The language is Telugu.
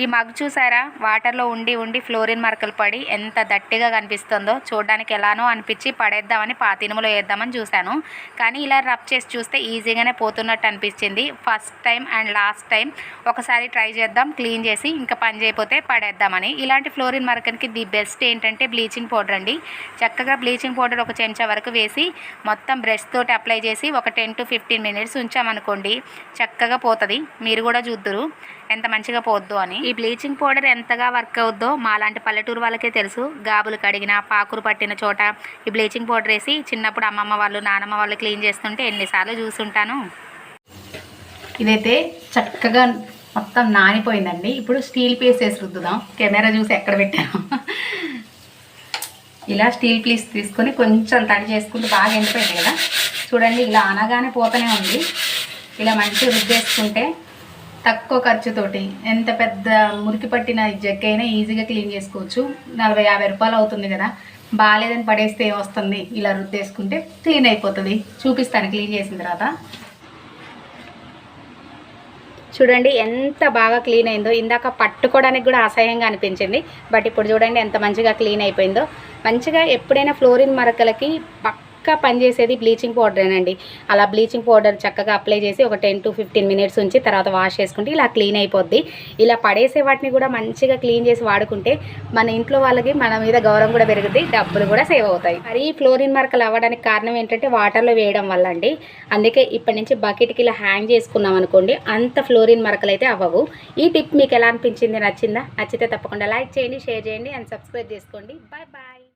ఈ మగ్ చూసారా? వాటర్లో ఉండి ఉండి ఫ్లోరిన్ మరకలు పడి ఎంత దట్టిగా కనిపిస్తుందో చూడడానికి ఎలానో అనిపించి పడేద్దామని పాతినుములో వేద్దామని చూశాను. కానీ ఇలా రబ్ చేసి చూస్తే ఈజీగానే పోతున్నట్టు అనిపించింది. First time and last time ఒకసారి ట్రై చేద్దాం క్లీన్ చేసి ఇంకా పని చేయకపోతే పడేద్దామని. ఇలాంటి ఫ్లోరిన్ మరకనికి ది బెస్ట్ ఏంటంటే బ్లీచింగ్ పౌడర్ అండి. చక్కగా బ్లీచింగ్ పౌడర్ ఒక చెంచా వరకు వేసి మొత్తం బ్రష్ తోటి అప్లై చేసి ఒక టెన్ టు ఫిఫ్టీన్ మినిట్స్ ఉంచామనుకోండి చక్కగా పోతుంది. మీరు కూడా చూద్దురు. ఎంత మంచిగా పోద్దు అని. ఈ ఈ బ్లీచింగ్ పౌడర్ ఎంతగా వర్క్ అవుద్దో మాలాంటి పల్లెటూరు వాళ్ళకే తెలుసు. గాబులు కడిగిన పాకురు పట్టిన చోట ఈ బ్లీచింగ్ పౌడర్ వేసి చిన్నప్పుడు అమ్మమ్మ వాళ్ళు నానమ్మ వాళ్ళు క్లీన్ చేస్తుంటే ఎన్నిసార్లు చూసుంటాను. ఇదైతే చక్కగా మొత్తం నానిపోయిందండి. ఇప్పుడు స్టీల్ పీస్ వేసి రుద్దుదాం. కెమెరా చూసి ఎక్కడ పెట్టాను. ఇలా స్టీల్ పీస్ తీసుకొని కొంచెం తడి చేసుకుంటూ బాగా ఎండిపోయింది కదా. చూడండి ఇలా అనగానే పోతూనే ఉంది. ఇలా మంచిగా రుద్దేసుకుంటే తక్కువ ఖర్చుతోటి ఎంత పెద్ద మురికి పట్టిన జగ్ అయినా ఈజీగా క్లీన్ చేసుకోవచ్చు. నలభై యాభై రూపాయలు అవుతుంది కదా. బాగాలేదని పడేస్తే ఏమొస్తుంది? ఇలా రుద్దేసుకుంటే క్లీన్ అయిపోతుంది. చూపిస్తాను క్లీన్ చేసిన తర్వాత. చూడండి ఎంత బాగా క్లీన్ అయిందో. ఇందాక పట్టుకోవడానికి కూడా అసహ్యంగా అనిపించింది. బట్ ఇప్పుడు చూడండి ఎంత మంచిగా క్లీన్ అయిపోయిందో. మంచిగా ఎప్పుడైనా ఫ్లోరిన్ మరకలకి చక్కగా పనిచేసేది బ్లీచింగ్ పౌడరేనండి. అలా బ్లీచింగ్ పౌడర్ చక్కగా అప్లై చేసి ఒక టెన్ టు ఫిఫ్టీన్ మినిట్స్ ఉంచి తర్వాత వాష్ చేసుకుంటే ఇలా క్లీన్ అయిపోద్ది. ఇలా పడేసే వాటిని కూడా మంచిగా క్లీన్ చేసి వాడుకుంటే మన ఇంట్లో వాళ్ళకి మన మీద గౌరవం కూడా పెరుగుతుంది డబ్బులు కూడా సేవ్ అవుతాయి. మరి ఈ ఫ్లోరిన్ మరకలు అవ్వడానికి కారణం ఏంటంటే వాటర్లో వేయడం వల్ల అండి అందుకే ఇప్పటి నుంచి బకెట్కి ఇలా హ్యాంగ్ చేసుకున్నాం అనుకోండి అంత ఫ్లోరిన్ మరకలు అయితే అవ్వవు. ఈ టిప్ మీకు ఎలా అనిపించింది? నచ్చిందా? నచ్చితే తప్పకుండా లైక్ చేయండి షేర్ చేయండి అండ్ సబ్స్క్రైబ్ చేసుకోండి. Bye bye.